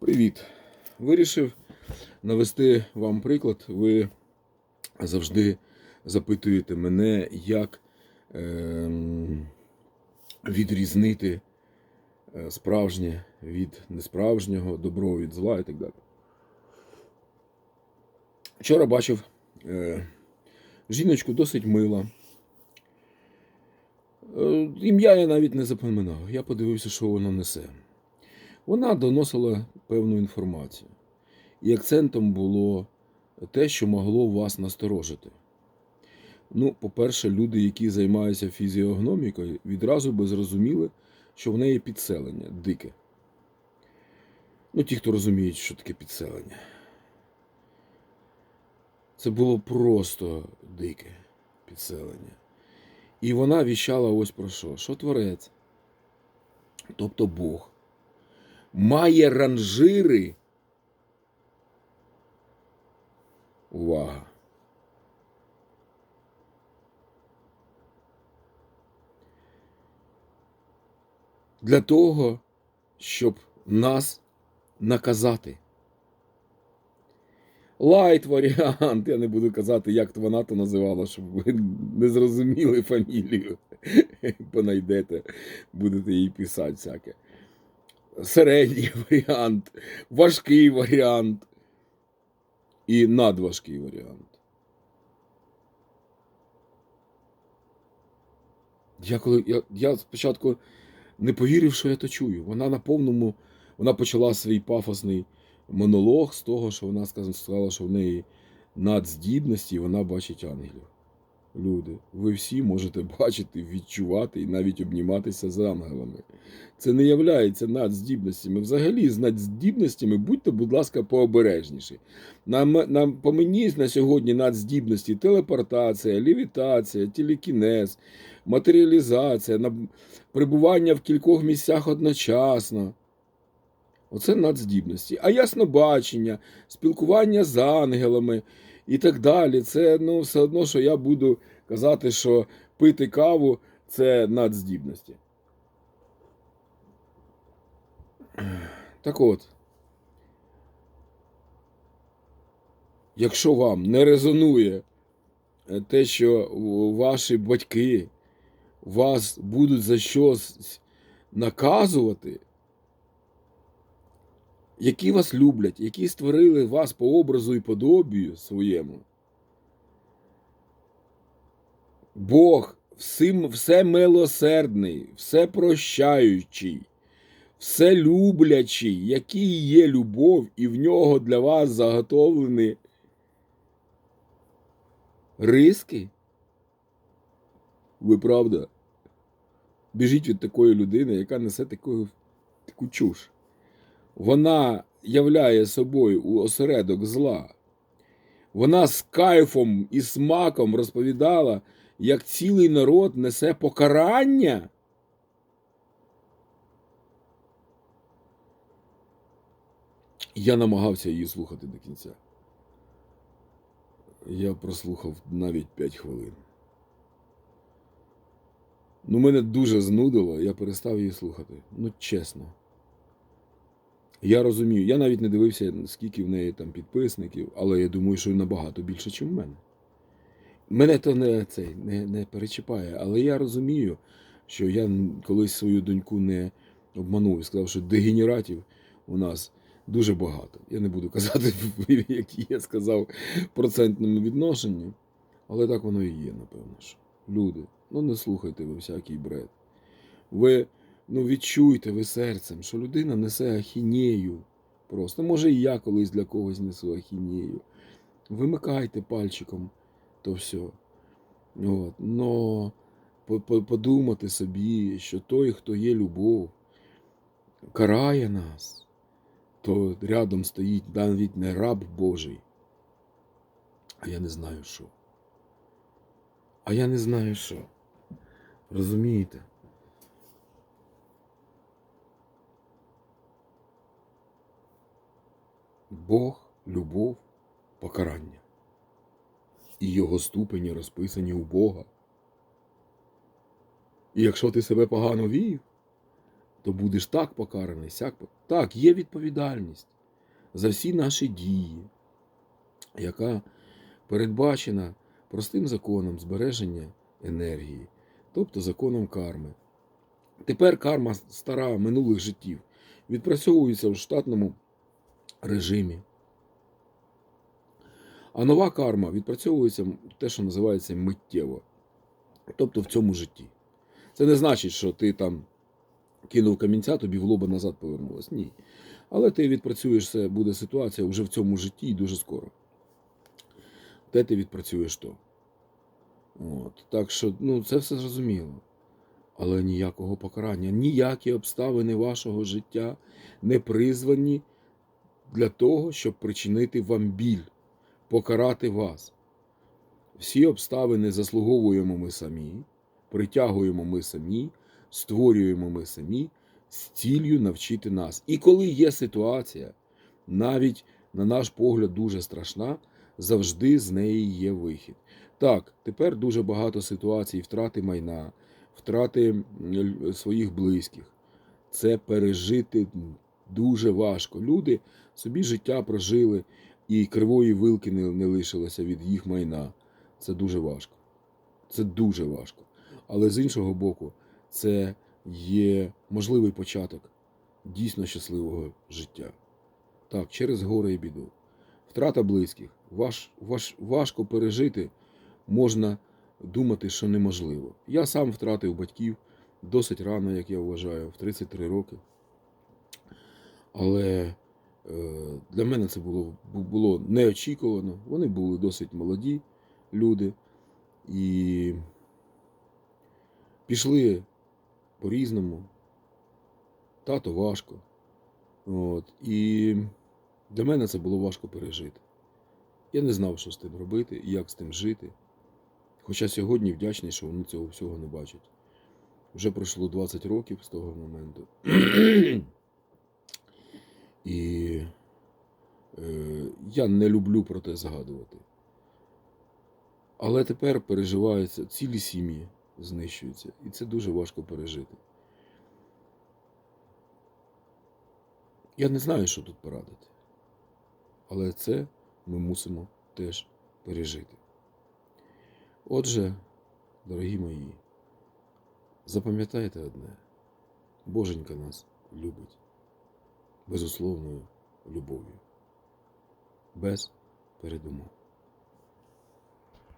Привіт! Вирішив навести вам приклад. Ви завжди запитуєте мене, як ем, відрізнити е, справжнє від несправжнього, добро від зла і так далі. Вчора бачив е, жіночку досить мила. Е, Ім'я я навіть не запам'ятав. Я подивився, що воно несе. Вона доносила певну інформацію. І акцентом було те, що могло вас насторожити. Ну, по-перше, люди, які займаються фізіогномікою, відразу би зрозуміли, що в неї підселення дике. Ну, ті, хто розуміють, що таке підселення. Це було просто дике підселення. І вона віщала ось про що? Що творець, тобто Бог, має ранжири. Увага. Для того, щоб нас наказати. Лайт варіант, я не буду казати, як вона то називала, щоб ви не зрозуміли фамілію. Понайдете, будете їй писати всяке. Середній варіант, важкий варіант і надважкий варіант. Я, коли, я, я спочатку не повірив, що я то чую. Вона на повному, вона почала свій пафосний монолог з того, що вона сказала, що в неї надздібності, і вона бачить ангелів. Люди, ви всі можете бачити, відчувати і навіть обніматися з ангелами. Це не являється надздібностями. Взагалі, з надздібностями будьте, будь ласка, пообережніші. Нам, нам по мені на сьогодні надздібності телепортація, лівітація, телекінез, матеріалізація, перебування в кількох місцях одночасно. Оце надздібності. А яснобачення, спілкування з ангелами і так далі. Це ну, все одно, що я буду казати, що пити каву це надздібності. Так от. Якщо вам не резонує е, те, що ваші батьки вас будуть за щось наказувати, які вас люблять, які створили вас по образу і подобію своєму. Бог всім, все милосердний, все прощаючий, все люблячий, який є любов, і в нього для вас заготовлені риски. Ви правда? Біжіть від такої людини, яка несе таку, таку чуш вона являє собою у осередок зла. Вона з кайфом і смаком розповідала, як цілий народ несе покарання. Я намагався її слухати до кінця. Я прослухав навіть 5 хвилин. Ну, мене дуже знудило, я перестав її слухати. Ну, чесно. Я розумію, я навіть не дивився, скільки в неї там підписників, але я думаю, що набагато більше, ніж в мене. Мене то не, цей, не, не перечіпає, але я розумію, що я колись свою доньку не обманув і сказав, що дегенератів у нас дуже багато. Я не буду казати, які я сказав процентному відношенні, але так воно і є, напевно. що. Люди, ну не слухайте ви всякий бред. Ви ну відчуйте ви серцем, що людина несе ахінею. Просто, може, і я колись для когось несу ахінею. Вимикайте пальчиком то все. От. Но по- по- подумати собі, що той, хто є любов, карає нас, то рядом стоїть навіть не раб Божий. А я не знаю що. А я не знаю що. Розумієте? Бог, любов, покарання. І його ступені розписані у Бога. І якщо ти себе погано вів, то будеш так покараний, сяк. Так, є відповідальність за всі наші дії, яка передбачена простим законом збереження енергії, тобто законом карми. Тепер карма стара минулих життів відпрацьовується в штатному режимі. А нова карма відпрацьовується те, що називається миттєво, тобто в цьому житті. Це не значить, що ти там кинув камінця, тобі в лоба назад повернулось. Ні. Але ти відпрацюєш це, буде ситуація вже в цьому житті і дуже скоро. Де ти відпрацюєш то. От. Так що ну, це все зрозуміло. Але ніякого покарання, ніякі обставини вашого життя не призвані для того, щоб причинити вам біль, покарати вас. Всі обставини заслуговуємо ми самі, притягуємо ми самі, створюємо ми самі з ціллю навчити нас. І коли є ситуація, навіть на наш погляд дуже страшна, завжди з неї є вихід. Так, тепер дуже багато ситуацій втрати майна, втрати своїх близьких. Це пережити дуже важко. Люди собі життя прожили і кривої вилки не, не лишилося від їх майна. Це дуже важко. Це дуже важко. Але з іншого боку, це є можливий початок дійсно щасливого життя. Так, через горе і біду. Втрата близьких. Важ, важ, важко пережити, можна думати, що неможливо. Я сам втратив батьків досить рано, як я вважаю, в 33 роки. Але е, для мене це було, було неочікувано. Вони були досить молоді люди і пішли по-різному. Тато важко. От. І для мене це було важко пережити. Я не знав, що з тим робити і як з тим жити. Хоча сьогодні вдячний, що вони цього всього не бачать. Вже пройшло 20 років з того моменту. І е, я не люблю про те згадувати. Але тепер переживаються цілі сім'ї знищуються. І це дуже важко пережити. Я не знаю, що тут порадити. Але це ми мусимо теж пережити. Отже, дорогі мої, запам'ятайте одне: Боженька нас любить безусловною любов'ю, без передумов.